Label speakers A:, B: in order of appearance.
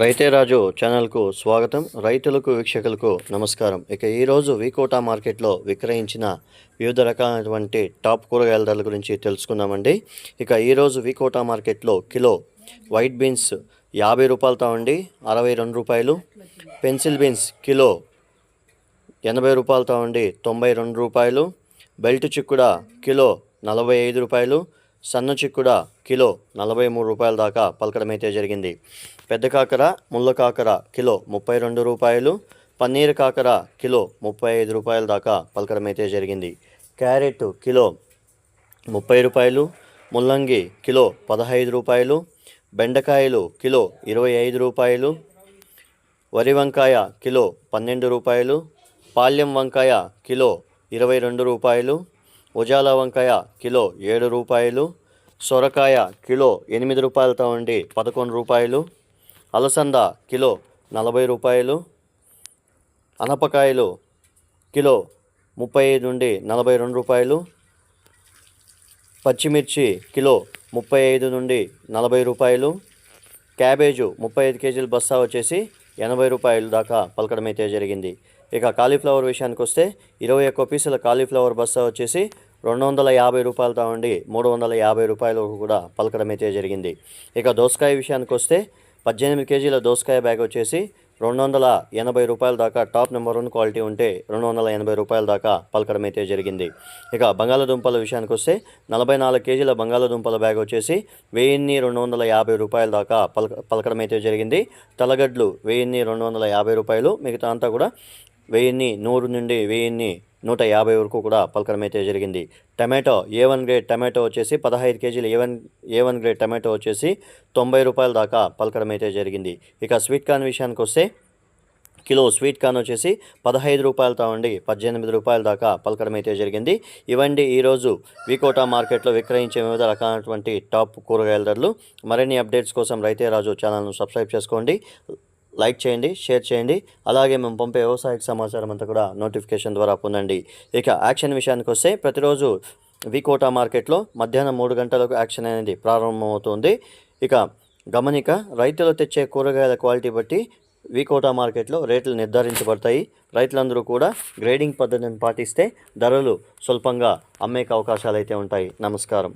A: రైతే రాజు ఛానల్కు స్వాగతం. రైతులకు వీక్షకులకు నమస్కారం. ఇక ఈరోజు వీకోటా మార్కెట్లో విక్రయించిన వివిధ రకాలైనటువంటి టాప్ కూరగాయల ధరల గురించి తెలుసుకుందామండి. ఇక ఈరోజు వీకోటా మార్కెట్లో కిలో వైట్ బీన్స్ యాభై రూపాయలతో ఉండి అరవై రెండు రూపాయలు. పెన్సిల్ బీన్స్ కిలో ఎనభై రూపాయలతో ఉండి తొంభై రెండు రూపాయలు. బెల్ట్ చిక్కుడ కిలో నలభై ఐదు రూపాయలు. సన్న చిక్కుడ కిలో నలభై మూడు రూపాయల దాకా పలకడం అయితే జరిగింది. పెద్ద కాకర ముళ్ళ కాకర కిలో ముప్పై రెండు రూపాయలు పన్నీర్ కాకర కిలో ముప్పై ఐదు రూపాయల దాకా పలకడం అయితే జరిగింది. క్యారెట్ కిలో ముప్పై రూపాయలు ముల్లంగి కిలో పదహైదు రూపాయలు బెండకాయలు కిలో ఇరవై ఐదు రూపాయలు వరి వంకాయ కిలో పన్నెండు రూపాయలు పాల్యం వంకాయ కిలో ఇరవై రెండు రూపాయలు ఉజాల వంకాయ కిలో ఏడు రూపాయలు సొరకాయ కిలో ఎనిమిది రూపాయలతో ఉండి పదకొండు రూపాయలు అలసంద కిలో నలభై రూపాయలు అనపకాయలు కిలో ముప్పై ఐదు నుండి నలభై రెండు రూపాయలు పచ్చిమిర్చి కిలో ముప్పై ఐదు నుండి నలభై రూపాయలు క్యాబేజు ముప్పై ఐదు కేజీల బస్తా వచ్చేసి ఎనభై రూపాయలు దాకా పలకడం అయితే జరిగింది. ఇక కాలీఫ్లవర్ విషయానికి వస్తే ఇరవై ఒక్క పీసుల కాలీఫ్లవర్ బస్తా వచ్చేసి రెండు వందల యాభై రూపాయలతో ఉండి మూడు వందల యాభై రూపాయలు కూడా పలకడం అయితే జరిగింది. ఇక దోసకాయ విషయానికి వస్తే పద్దెనిమిది కేజీల దోసకాయ బ్యాగ్ వచ్చేసి రెండు వందల ఎనభై రూపాయల దాకా టాప్ నెంబర్ వన్ క్వాలిటీ ఉంటే రెండు వందల ఎనభై రూపాయల దాకా పలకడం అయితే జరిగింది. ఇక బంగాళాదుంపల విషయానికి వస్తే నలభై నాలుగు కేజీల బంగాళాదుంపల బ్యాగ్ వచ్చేసి వెయ్యిన్ని రెండు వందల యాభై రూపాయల దాకా పలక పలకడం అయితే జరిగింది. తలగడ్లు వెయ్యిన్ని రెండు వందల యాభై రూపాయలు మిగతా అంతా కూడా వెయ్యిన్ని నూరు నుండి వెయ్యిన్ని నూట యాభై వరకు కూడా పలకడం అయితే జరిగింది. Tomato A one grade tomato వచ్చేసి పదహైదు కేజీలు A one A one grade tomato వచ్చేసి తొంభై రూపాయల దాకా పలకడం అయితే జరిగింది. ఇక స్వీట్ కార్న్ విషయానికి వస్తే కిలో స్వీట్ కార్న్ వచ్చేసి పదహైదు రూపాయలతో ఉండి పద్దెనిమిది రూపాయల దాకా పలకడం అయితే జరిగింది. ఇవండి ఈరోజు వికోటా మార్కెట్లో విక్రయించే వివిధ రకాలైనటువంటి టాప్ కూరగాయల ధరలు. మరిన్ని అప్డేట్స్ కోసం రైతే రాజు ఛానల్ను సబ్స్క్రైబ్ చేసుకోండి. లైక్ చేయండి షేర్ చేయండి. అలాగే మేము పంపే వ్యవసాయ సమాచారం అంతా కూడా నోటిఫికేషన్ ద్వారా పొందండి. ఇక యాక్షన్ విషయానికి వస్తే ప్రతిరోజు వికోటా మార్కెట్లో మధ్యాహ్నం మూడు గంటలకు యాక్షన్ అనేది ప్రారంభమవుతుంది. ఇక గమనిక రైతులు తెచ్చే కూరగాయల క్వాలిటీ బట్టి వికోటా మార్కెట్లో రేట్లు నిర్ధారించబడతాయి. రైతులందరూ కూడా గ్రేడింగ్ పద్ధతిని పాటిస్తే ధరలు స్వల్పంగా అమ్మేక అవకాశాలు అయితే ఉంటాయి. నమస్కారం.